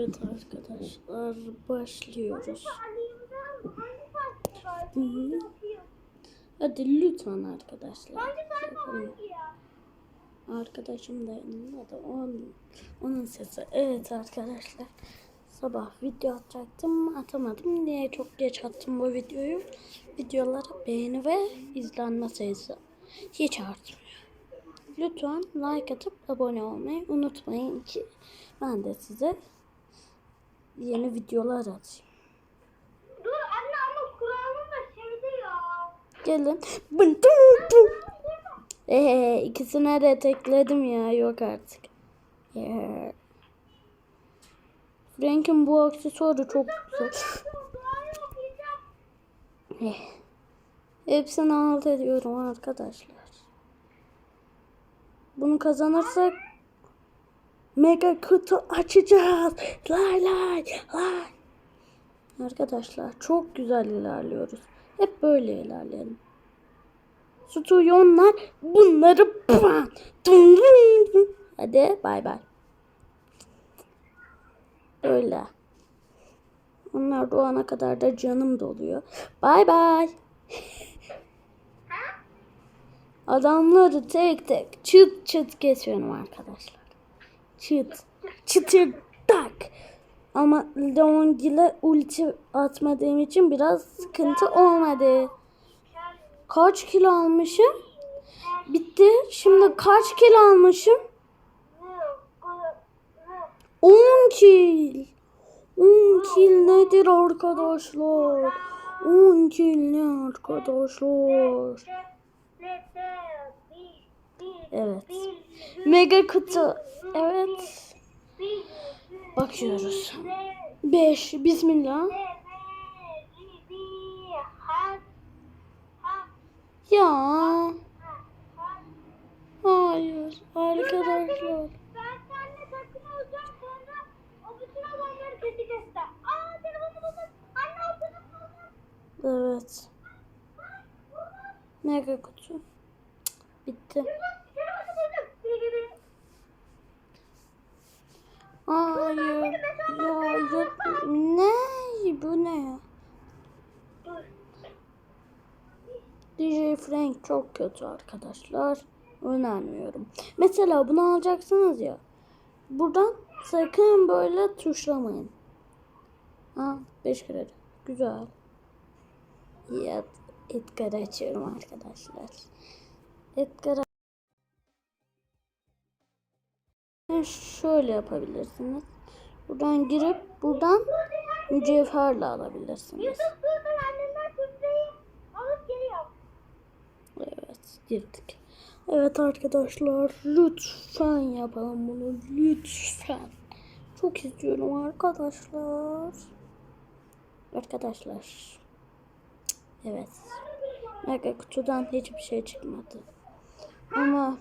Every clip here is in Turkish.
Evet arkadaşlar başlıyoruz. Hı hı. Hadi lütfen arkadaşlar. Yapalım. Arkadaşım da yanında da onun, onun sesi. Evet arkadaşlar. Sabah video atacaktım atamadım. Niye çok geç attım bu videoyu? Videolara beğeni ve izlenme sayısı hiç artmıyor. Lütfen like atıp abone olmayı unutmayın ki ben de size yeni videolar atayım. Dur anne ama Kur'an'ın da şeydi ya. Gelin. Bın tum tum. Ee, ikisine de tekledim ya yok artık. Yeah. Frank'in bu aksesuarı çok güzel. Hepsini alt ediyorum arkadaşlar. Bunu kazanırsak mega kutu açacağız. Lay lay lay. Arkadaşlar çok güzel ilerliyoruz. Hep böyle ilerleyelim. Stüdyonlar bunları. Hadi bay bay. Öyle. Onlar doğana kadar da canım doluyor. Bay bay. Adamları tek tek çıt çıt geçiyorum arkadaşlar. Çıt. Çıtır tak. Ama Leongil'e ulti atmadığım için biraz sıkıntı olmadı. Kaç kilo almışım? Bitti. Şimdi kaç kilo almışım? 10 kil. 10 kil nedir arkadaşlar? 10 kil ne arkadaşlar? Evet. Mega kutu. Evet. Bakıyoruz. 5. Bismillah. Ya. Hayır. Arkadaşlar. Ben seninle takım olacağım sonra o bütün adamları keseceğiz de. Aa telefonu buldum. Anne o telefonu buldum. Evet. Mega kutu. Cık, Bitti. Telefonu buldum. Biri gibi. Hayır. Ya, ya ne? Bu ne ya? DJ Frank çok kötü arkadaşlar. Önermiyorum. Mesela bunu alacaksınız ya. Buradan sakın böyle tuşlamayın. Ha 5 kredi. Güzel. Ya Edgar'ı açıyorum arkadaşlar. Edgar'ı şöyle yapabilirsiniz. Buradan girip buradan mücevherle alabilirsiniz. Evet girdik. Evet arkadaşlar lütfen yapalım bunu lütfen. Çok istiyorum arkadaşlar. Arkadaşlar. Evet. Mega kutudan hiçbir şey çıkmadı. Ama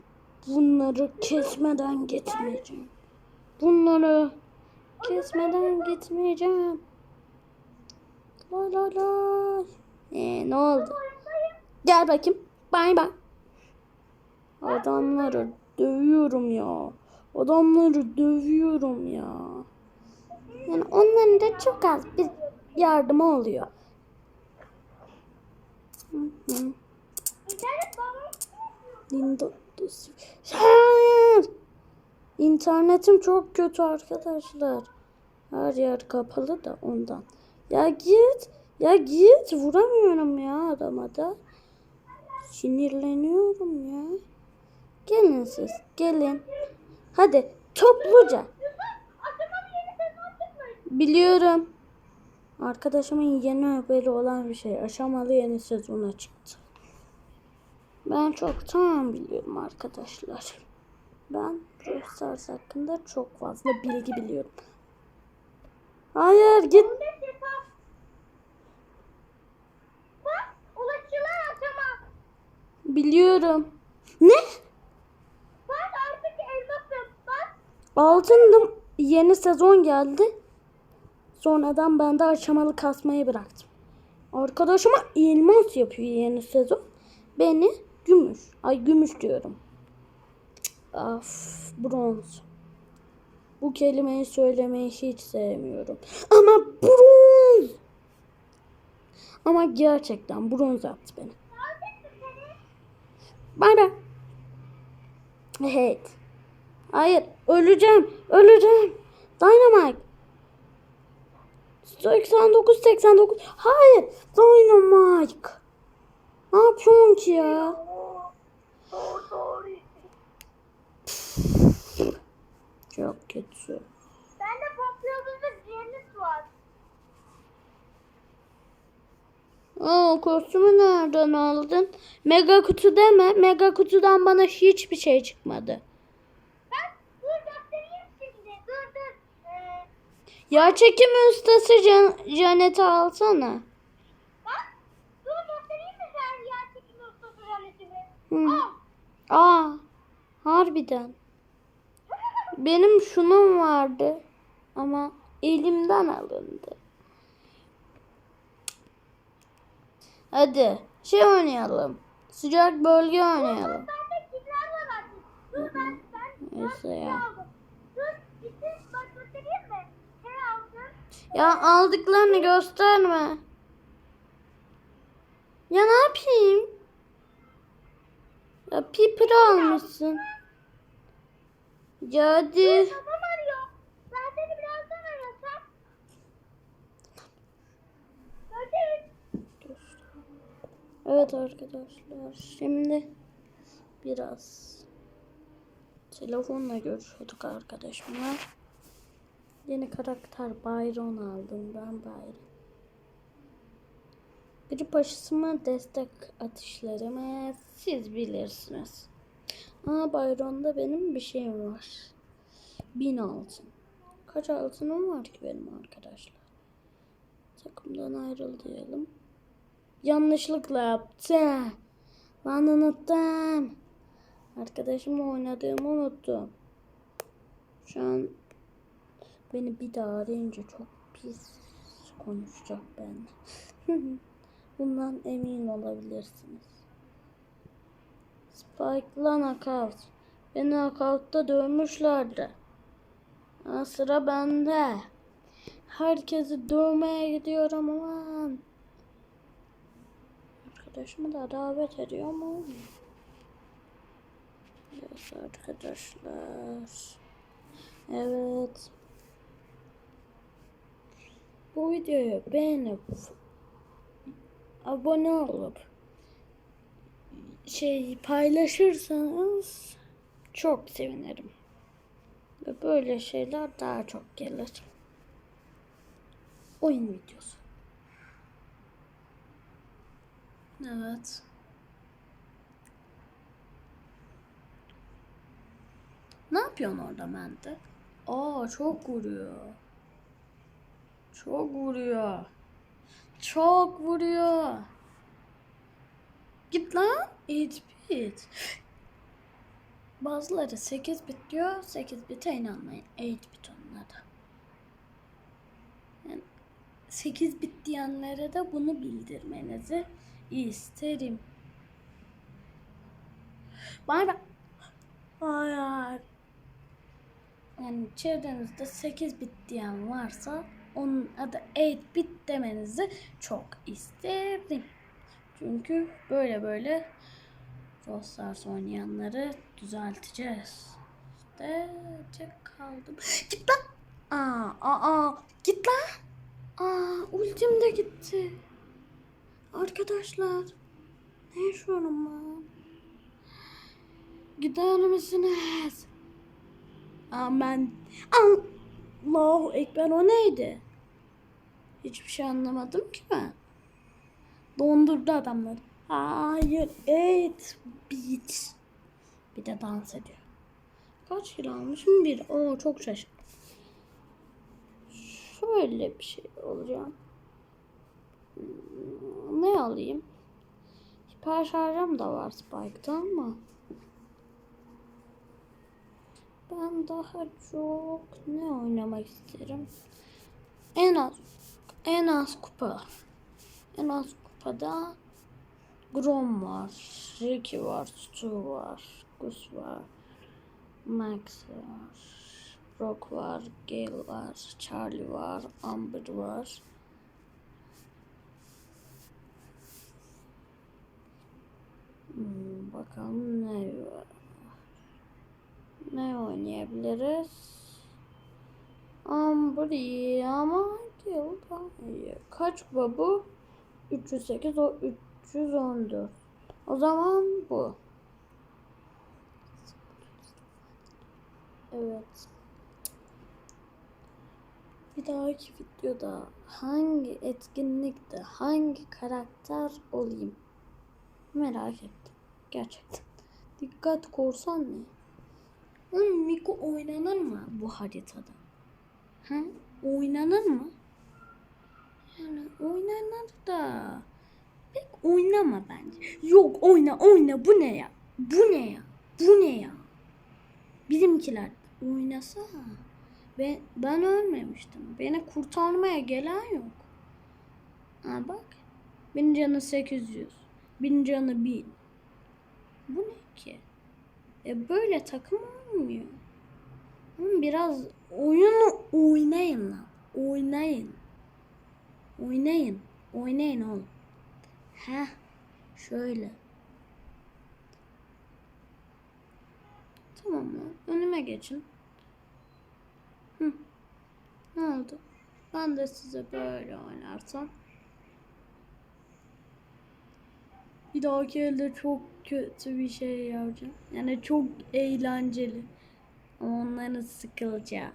bunları kesmeden gitmeyeceğim. Bunları kesmeden gitmeyeceğim. La la la. Ee, ne oldu? Gel bakayım. Bay bay. Adamları dövüyorum ya. Adamları dövüyorum ya. Yani onların da çok az bir yardımı oluyor. Hı hı. Linda Hayır. İnternetim çok kötü arkadaşlar. Her yer kapalı da ondan. Ya git. Ya git. Vuramıyorum ya adama da. Sinirleniyorum ya. Gelin siz. Gelin. Hadi topluca. Biliyorum. Arkadaşımın yeni haberi olan bir şey. Aşamalı yeni sezona çıktı. Ben çoktan biliyorum arkadaşlar. Ben Brawl hakkında çok fazla bilgi biliyorum. Hayır git. 15 hesap. Bak ulaşılan atama. Biliyorum. Ne? Bak artık. Bak. Altındım. Yeni sezon geldi. Sonradan ben de aşamalı kasmayı bıraktım. Arkadaşıma elmas yapıyor yeni sezon. Beni gümüş. Ay gümüş diyorum. Of bronz. Bu kelimeyi söylemeyi hiç sevmiyorum. Ama bronz. Ama gerçekten bronz yaptı beni. Bana. Evet. Hayır. Öleceğim. Öleceğim. Dynamite. 89 89. Hayır. Dynamite. Ne yapıyorsun ki ya? Doğru doğru. Çok kötü. Bende papyonlu cennet var. Aa, kostümü nereden aldın? Mega kutu deme. Mega kutudan bana hiçbir şey çıkmadı. Ben dur göstereyim şimdi. Dur dur. Ee, Ya çekim ustası Can Janet'i alsana. bak. Dur göstereyim mi sen yer çekimi ustası cennetimi? Hı. Al. Aa, harbiden. Benim şunum vardı ama elimden alındı. Hadi şey oynayalım. Sıcak bölge oynayalım. Dur ben ben Neyse ya. Şey. Ya aldıklarını gösterme. Ya ne yapayım? Ya piper almışsın. Hadi. Kafam arıyor. Ben seni birazdan arasam. Görüşürüz. Evet arkadaşlar şimdi biraz telefonla görüşüyorduk arkadaşımla. Yeni karakter Byron aldım ben Byron. Grip aşısıma destek atışlarımı siz bilirsiniz. Aa Byron'da benim bir şeyim var. Bin altın. Kaç altınım var ki benim arkadaşlar? Takımdan ayrıl diyelim. Yanlışlıkla yaptı. Ben unuttum. Arkadaşımla oynadığımı unuttum. Şu an beni bir daha arayınca çok pis konuşacak benimle. Bundan emin olabilirsiniz. Spike'la knockout. Beni knockout'ta dövmüşlerdi. Ha, sıra bende. Herkesi dövmeye gidiyorum aman. Arkadaşımı da davet ediyor mu? Evet arkadaşlar. Evet. Bu videoyu beğenip abone olup şey paylaşırsanız çok sevinirim. Ve böyle şeyler daha çok gelir. Oyun videosu. Evet. Ne yapıyorsun orada Mente? Aa çok vuruyor. Çok vuruyor. Çok vuruyor. Git lan. 8 bit. Bazıları 8 bit diyor. 8 bite inanmayın. 8 bit onlar da. Yani 8 bit diyenlere de bunu bildirmenizi isterim. Bay bay. Hayır. Yani çevrenizde 8 bit diyen varsa onun adı 8 bit demenizi çok isterim. Çünkü böyle böyle Rostars oynayanları düzelteceğiz. İşte tek kaldım. Git lan. Aa, aa. Git lan. Aa, ultim de gitti. Arkadaşlar. Ne yaşıyorum ben? Gider misiniz? Amen. Allahu Ekber o neydi? Hiçbir şey anlamadım ki ben. Dondurdu adamları. Hayır. Evet. Beat. Bir de dans ediyor. Kaç kilo almışım? Bir. Oo çok şaşırdım. Şöyle bir şey olacağım. Hmm, Ne alayım? Hiper şarjım da var Spike'da ama. Ben daha çok ne oynamak isterim? En az en az kupa. En az kupada Grom var, Ricky var, Stu var, Gus var, Max var. Brock var, Gale var, Charlie var, Amber var. Hmm, bakalım ne var. Ne oynayabiliriz? Amber iyi ama Gale daha iyi. Kaç bu bu? 308 o 314. O zaman bu. Evet. Bir dahaki videoda hangi etkinlikte hangi karakter olayım merak ettim. Gerçekten. Dikkat korsan ne? Oğlum Miko oynanır mı bu haritada? Ha? Oynanır mı? Yani oynanır da pek oynama bence. Yok oyna oyna bu ne ya? Bu ne ya? Bu ne ya? Bizimkiler oynasa. Ben, ben ölmemiştim. Beni kurtarmaya gelen yok. Ha bak. Benim canı 800. Benim canı 1000. Bu ne ki? E böyle takım olmuyor. Biraz oyunu oynayın lan. Oynayın. Oynayın. Oynayın oğlum. Heh. Şöyle. Tamam lan. Önüme geçin. Hı. Ne oldu? Ben de size böyle oynarsam. Bir dahaki elde çok kötü bir şey yapacağım. Yani çok eğlenceli. Ama onların sıkılacağı.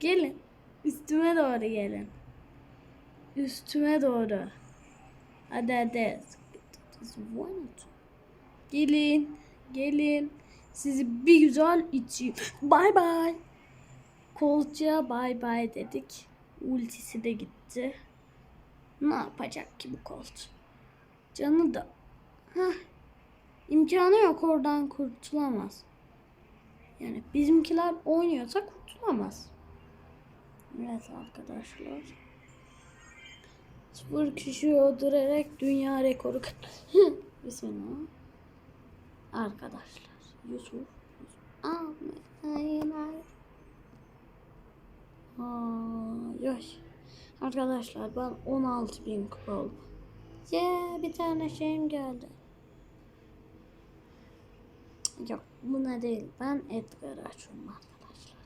Gelin. Üstüme doğru gelin. Üstüme doğru. Hadi hadi. Gelin. Gelin. Sizi bir güzel içeyim. Bay bay. Koltuğa bay bay dedik. Ultisi de gitti. Ne yapacak ki bu kolt? Canı da. Heh. İmkanı yok oradan kurtulamaz. Yani bizimkiler oynuyorsa kurtulamaz. Evet arkadaşlar. Sıfır kişi öldürerek dünya rekoru kırdı. Bismillah. Arkadaşlar. Yusuf. Hayır hayır. Aa. Arkadaşlar ben 16 bin kupa oldum. Yeah, bir tane şeyim geldi. Yok buna değil. Ben Edgar'ı açıyorum arkadaşlar.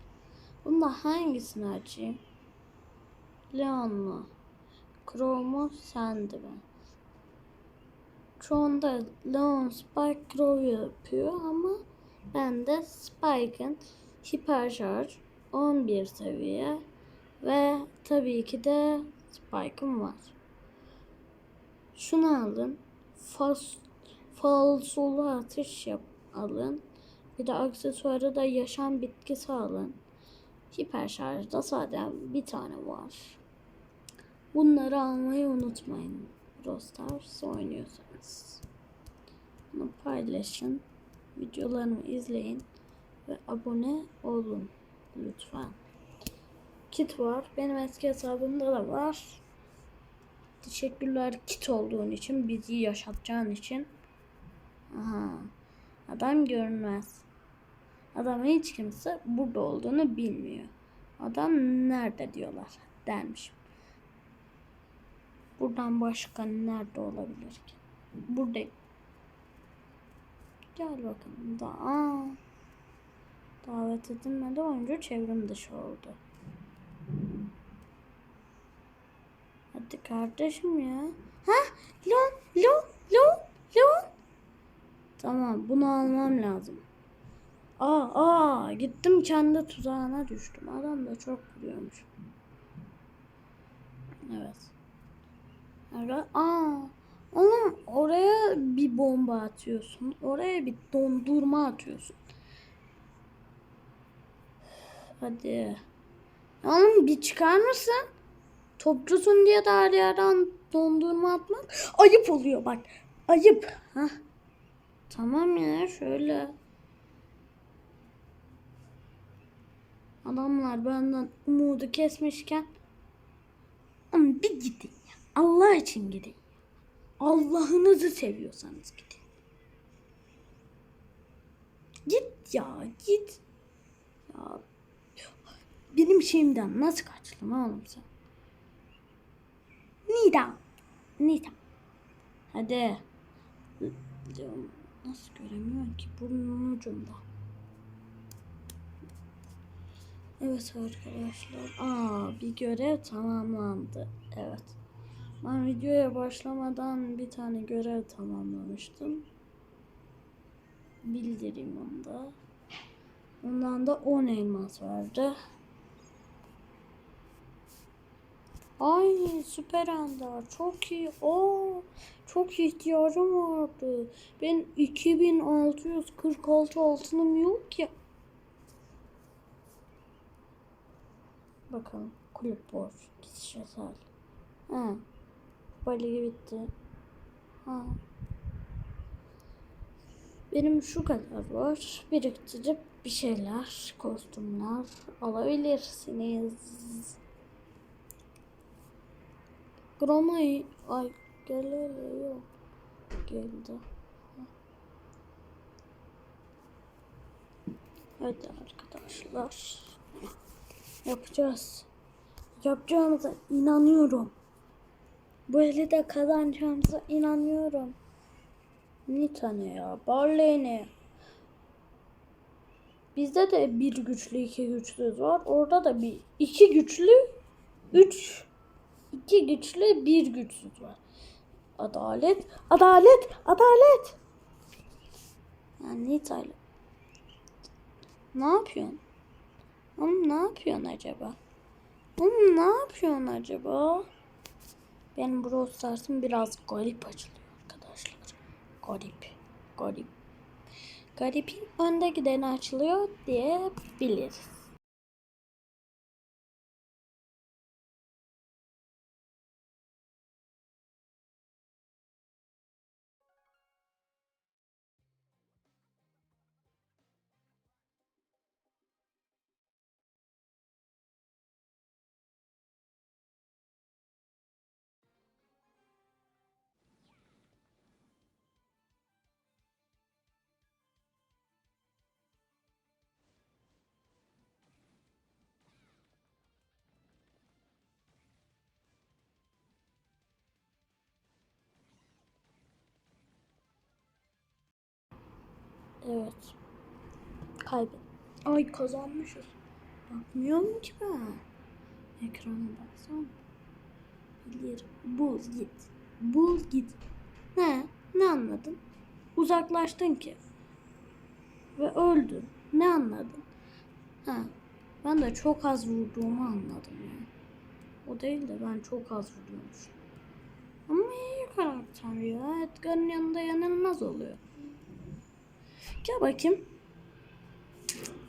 Bunda hangisini açayım? Leon mu? Crow mu? Sandy mi? Şu anda Leon Spike Crow yapıyor ama ben de Spike'ın hiper şarj 11 seviye ve tabii ki de Spike'ım var. Şunu alın. Fas, falsolu atış yap, alın. Bir de aksesuarı da yaşam bitkisi alın. Hiper şarjda sadece bir tane var. Bunları almayı unutmayın. Brawl Stars oynuyorsanız. Bunu paylaşın. Videolarımı izleyin. Ve abone olun. Lütfen. Kit var. Benim eski hesabımda da var. Teşekkürler kit olduğun için. Bizi yaşatacağın için. Aha. Adam görünmez. Adam hiç kimse burada olduğunu bilmiyor. Adam nerede diyorlar dermiş. Buradan başka nerede olabilir ki? Buradayım. Gel bakalım. Daha davet edilmedi oyuncu çevrim dışı oldu. Hadi kardeşim ya. Ha? Lon, lon, lon, lon. Tamam bunu almam lazım. Aa, aa gittim kendi tuzağına düştüm. Adam da çok vuruyormuş. Evet. Ara, aa, oğlum oraya bir bomba atıyorsun. Oraya bir dondurma atıyorsun. Hadi. Oğlum bir çıkar mısın? Topçusun diye de her yerden dondurma atmak ayıp oluyor bak. Ayıp. Hah. Tamam ya şöyle. Adamlar benden umudu kesmişken ama bir gidin. Allah için gidin. Allah'ınızı seviyorsanız gidin. Git ya git. Ya benim şeyimden nasıl kaçtın oğlum sen? Nida. Nida. Hadi. Nasıl göremiyorum ki burnunun ucunda. Evet arkadaşlar. Aa bir görev tamamlandı. Evet. Ben videoya başlamadan bir tane görev tamamlamıştım. Bildireyim onu da. Ondan da 10 elmas verdi. Ay süper ender. Çok iyi. Oo, çok ihtiyacım vardı. Ben 2646 altınım yok ya. Bakalım. Kulüp borç. Kişisel. Ha. Kupa ligi bitti. Ha. Benim şu kadar var. Biriktirip bir şeyler, kostümler alabilirsiniz. Grana'yı ay gel hele yok. Geldi. Hadi arkadaşlar. Yapacağız. Yapacağımıza inanıyorum. Bu eli de kazanacağımıza inanıyorum. Nita ne ya? Barley ne? Bizde de bir güçlü iki güçlü var. Orada da bir iki güçlü üç iki güçlü bir güçsüz var. Adalet, adalet, adalet. Yani Nita ile. Ne yapıyorsun? Oğlum ne yapıyorsun acaba? Oğlum ne yapıyorsun acaba? Benim Brawl Stars'ım biraz garip açılıyor arkadaşlar. Garip. Garip. Garipin önde gideni açılıyor diyebiliriz. Evet. Kaybet. Ay kazanmışız. Bakmıyorum ki ben. Ekrana baksana. Bilirim. Bul git. Bul git. Ne? Ne anladın? Uzaklaştın ki. Ve öldün. Ne anladın? Ha. Ben de çok az vurduğumu anladım yani. O değil de ben çok az vuruyormuşum. Ama iyi karakter ya. Edgar'ın yanında yanılmaz oluyor. Gel bakayım.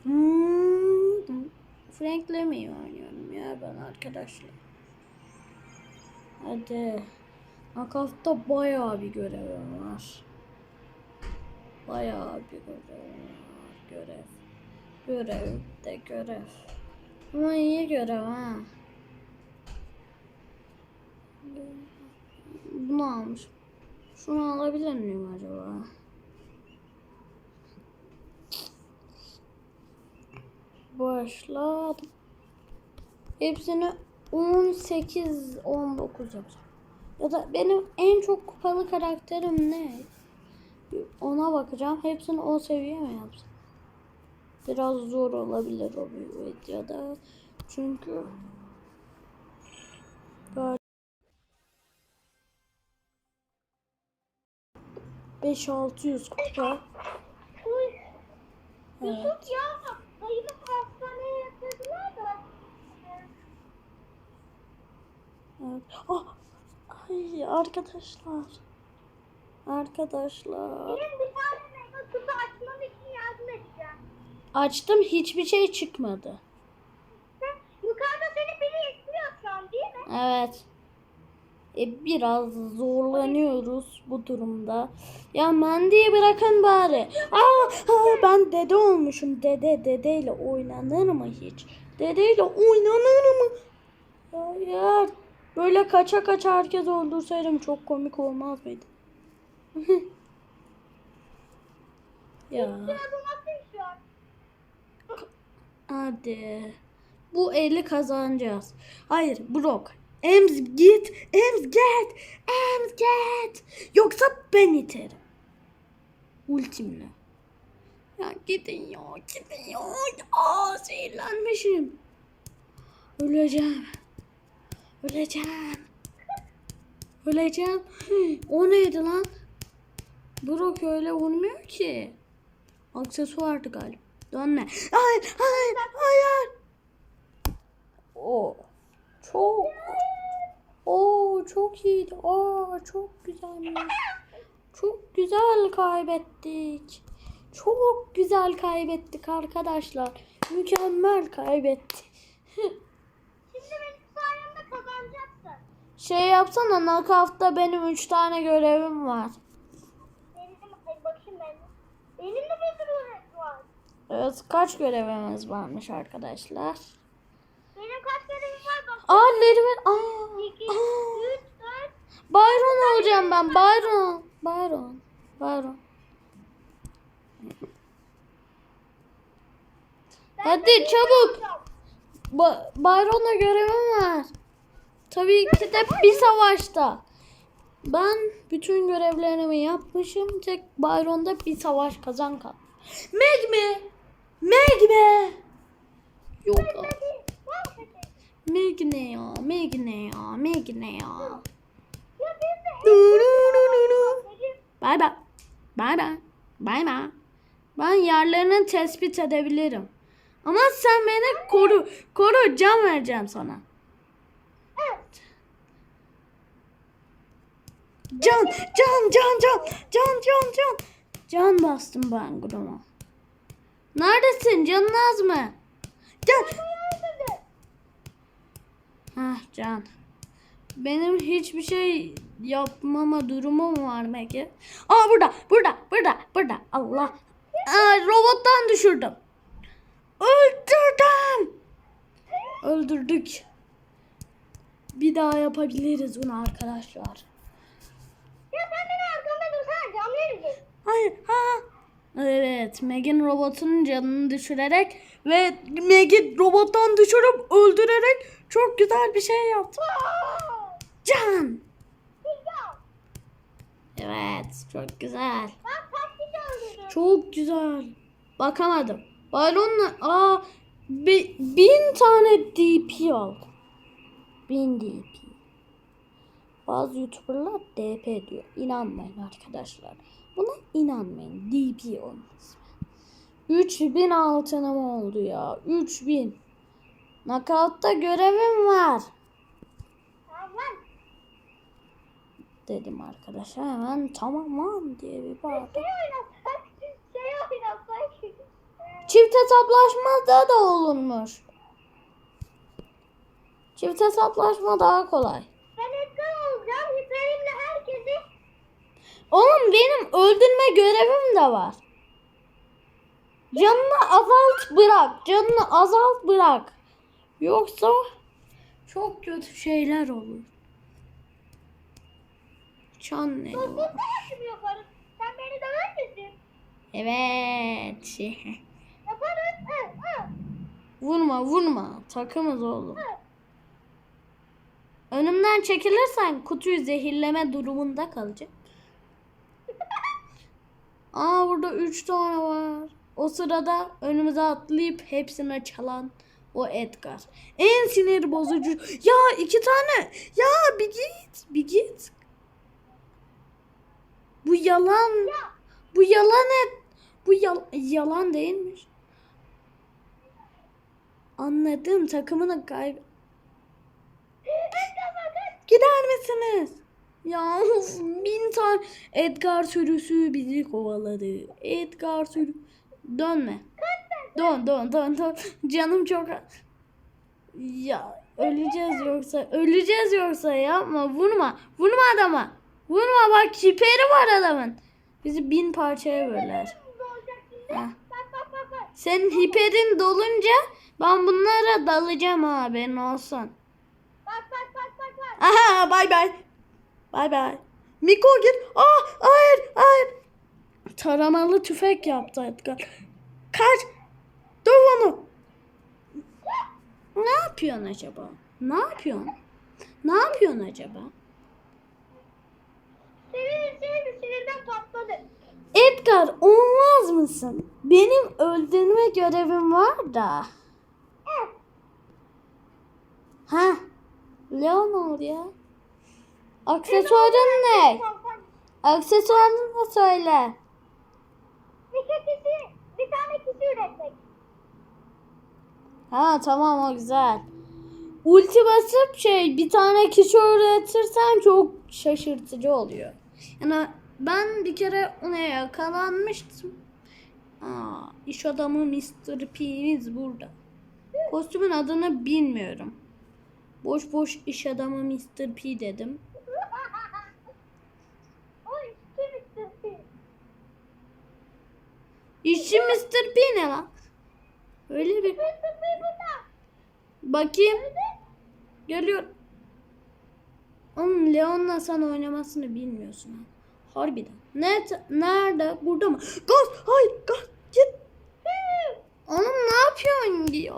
Hmm. Frank'le mi oynuyorum ya ben arkadaşlar? Hadi. Nakafta bayağı bir görevim var. Bayağı bir görevim var. Görev. Görev de görev. Ama iyi görev ha. Bunu almış. Şunu alabilir miyim acaba? Başladım. Hepsini 18 19 yapacağım. Ya da benim en çok kupalı karakterim ne? Ona bakacağım. Hepsini 10 seviye mi yapsam? Biraz zor olabilir o bir videoda. Çünkü böyle 5-600 kupa. Evet. Yusuf ya. Dayımı hastaneye yatırdılar da. Evet. Ah! Ay arkadaşlar. Arkadaşlar. Benim bir tane meyve kutu açmam için yardım edeceğim. Açtım hiçbir şey çıkmadı. Yukarıda seni biri izliyor şu an değil mi? Evet. E, biraz zorlanıyoruz bu durumda. Ya Mandy'yi bırakın bari. Aa, aa, ben dede olmuşum. Dede dedeyle oynanır mı hiç? Dedeyle oynanır mı? Hayır. Böyle kaça kaça herkes öldürseydim çok komik olmaz mıydı? ya. Hadi. bu eli kazanacağız. Hayır Brock. Ems git. Ems git. Ems git. Yoksa ben iterim. Ultimle. Ya gidin ya gidin ya. Aa zehirlenmişim. Öleceğim. Öleceğim. Öleceğim. O neydi lan? Brock öyle vurmuyor ki. Aksesuardı galiba. Dönme. Hayır, hayır, hayır. O çok o çok iyiydi. Aa çok güzelmiş. Çok güzel kaybettik. Çok güzel kaybettik arkadaşlar. Mükemmel kaybettik. Şimdi benim sayemde kazanacaksın. Şey yapsana knockout'ta benim 3 tane görevim var. Benim ay bakayım ben. Benim de bir öğretmen var. Evet kaç görevimiz varmış arkadaşlar? Benim kaç görevim var bak. Aa Lerimin aa, 2, aa. 3, 4. Byron olacağım ben Byron. Byron. Byron. Hadi çabuk. Ba Byron'la görevim var. Tabii ki de bir savaşta. Ben bütün görevlerimi yapmışım. Tek Byron'da bir savaş kazan kal. Meg mi? Meg mi? Yok. Meg ne ya? Meg ne ya? Meg ne ya? Bay bay. Bay bay. Bay bay. Ben yerlerini tespit edebilirim. Ama sen beni koru. Koru. Can vereceğim sana. Can, can, can, can, can, can, can. Can bastım ben gruma. Neredesin? Canın az mı? Gel. Hah can. Benim hiçbir şey yapmama durumum var Megi. Aa burada, burada, burada, burada. Allah. Aa, robottan düşürdüm. Öldürdüm. Öldürdük. Bir daha yapabiliriz bunu arkadaşlar. Ya sen benim arkamda dursana canlı yürüyecek. Hayır. Ha. Evet. Meg'in robotun canını düşürerek ve Meg'i robottan düşürüp öldürerek çok güzel bir şey yaptım. Can. Evet. Çok güzel. Çok güzel. Bakamadım. Balonla aa bi- bin tane DP aldım. Bin DP. Bazı YouTuber'lar DP diyor. İnanmayın arkadaşlar. Buna inanmayın. DP olmaz. 3000 altınım oldu ya. 3000. Knockout'ta görevim var. Tamam. Dedim arkadaşa hemen tamam diye bir bağırdı. Oynasak. Oynasak. Çift hesaplaşma da olunmuş. Çift hesaplaşma daha kolay. Ben Edgar olacağım. Hiperimle herkesi. Oğlum benim öldürme görevim de var. Canını azalt bırak. Canını azalt bırak. Yoksa çok kötü şeyler olur. Çan ne? Sen beni döver misin? Evet. Hı. vurma vurma. Takımız oğlum. Önümden çekilirsen kutuyu zehirleme durumunda kalacak. Aa burada üç tane var. O sırada önümüze atlayıp hepsini çalan o Edgar. En sinir bozucu. Ya iki tane. Ya bir git. Bir git. Bu yalan. Bu yalan et. Bu yal yalan değilmiş. Anladım. Takımını kayb... Gider misiniz? Ya of, bin tane Edgar sürüsü bizi kovaladı. Edgar sürü... Dönme. Dön dön dön dön. Canım çok... Ya öleceğiz yoksa. Öleceğiz yoksa yapma. Vurma. Vurma adama. Vurma bak kiperi var adamın. Bizi bin parçaya böler. Heh. Senin hiperin dolunca ben bunlara dalacağım olsun. Bak bak bak. Aha bay bay. Bay bay. Miko gir. Ah hayır hayır. Taramalı tüfek yaptı Edgar. Kaç. Döv onu. Ne yapıyorsun acaba? Ne yapıyorsun? Ne yapıyorsun acaba? Senin senin sinirden patladı. Edgar olmaz mısın? Benim öldürme görevim var da. Ha? Leon ol ya. Aksesuarın ne? Aksesuarını da söyle. Bir kişi, bir tane kişi üretmek. Ha tamam o güzel. Ulti basıp şey bir tane kişi öğretirsen çok şaşırtıcı oluyor. Yani ben bir kere ona yakalanmıştım. Aa, iş adamı Mr. P'miz burada. Kostümün adını bilmiyorum. Boş boş iş adamı Mr. P dedim. İşçi Mr. P ne lan? Öyle bir bakayım. Geliyor. Oğlum Leon'la sen oynamasını bilmiyorsun ha. Harbiden. Nerede? Nerede? Burada mı? Gaz! Hayır! Gaz! Git! Oğlum ne yapıyorsun ya?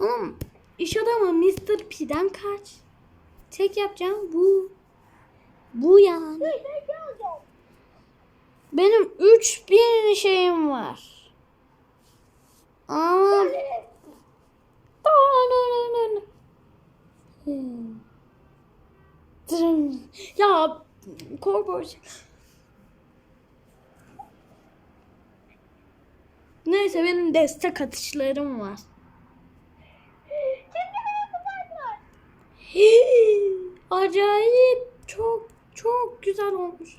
Oğlum iş adamı Mr. P'den kaç. Tek yapacağım bu. Bu yani. Şey. Benim 3000 şeyim var. Ama. Ya korboş. Neyse benim destek atışlarım var. Acayip çok çok güzel olmuş.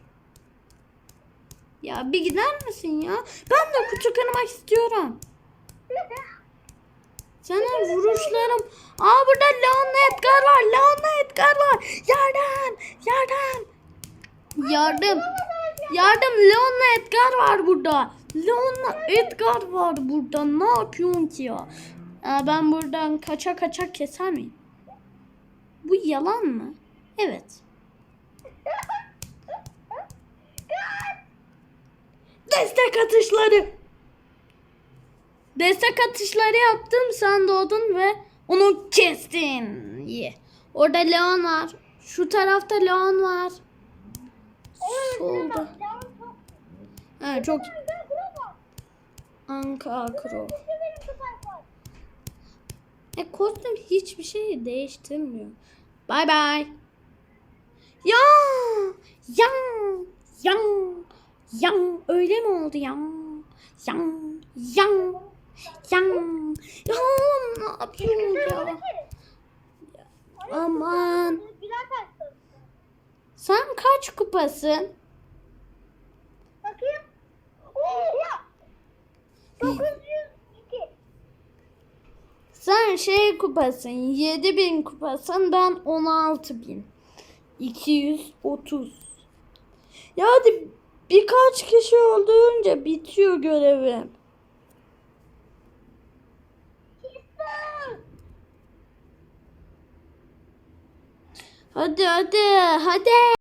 Ya bir gider misin ya? Ben de kutu kırmak istiyorum. Senin vuruşlarım. Aa burada Leon'la Edgar var. Leon'la Edgar var. Yardım. Yardım. Yardım. Yardım. Leon'la Edgar var burada. Leon'la Edgar var burada. Ne yapıyorsun ki ya? Aa, ben buradan kaça kaça keser miyim? Bu yalan mı? Evet. Destek atışları. Destek atışları yaptım. Sen doğdun ve onu kestin. Ye. Orada Leon var. Şu tarafta Leon var. Solda. Ha, çok. Anka Kro. İşte benim süper var. E kostüm hiçbir şey değiştirmiyor. Bay bay. Ya! Ya! Ya! Ya! Öyle mi oldu ya? Ya! Ya! Ya! Ya! Ne yapıyorsun ya? Aman. Sen kaç kupasın? Bakayım. Oha. 902. Sen şey kupasın. 7000 kupasın. Ben 16000. 230. Ya hadi birkaç kişi öldürünce bitiyor görevim. Hadi hadi hadi.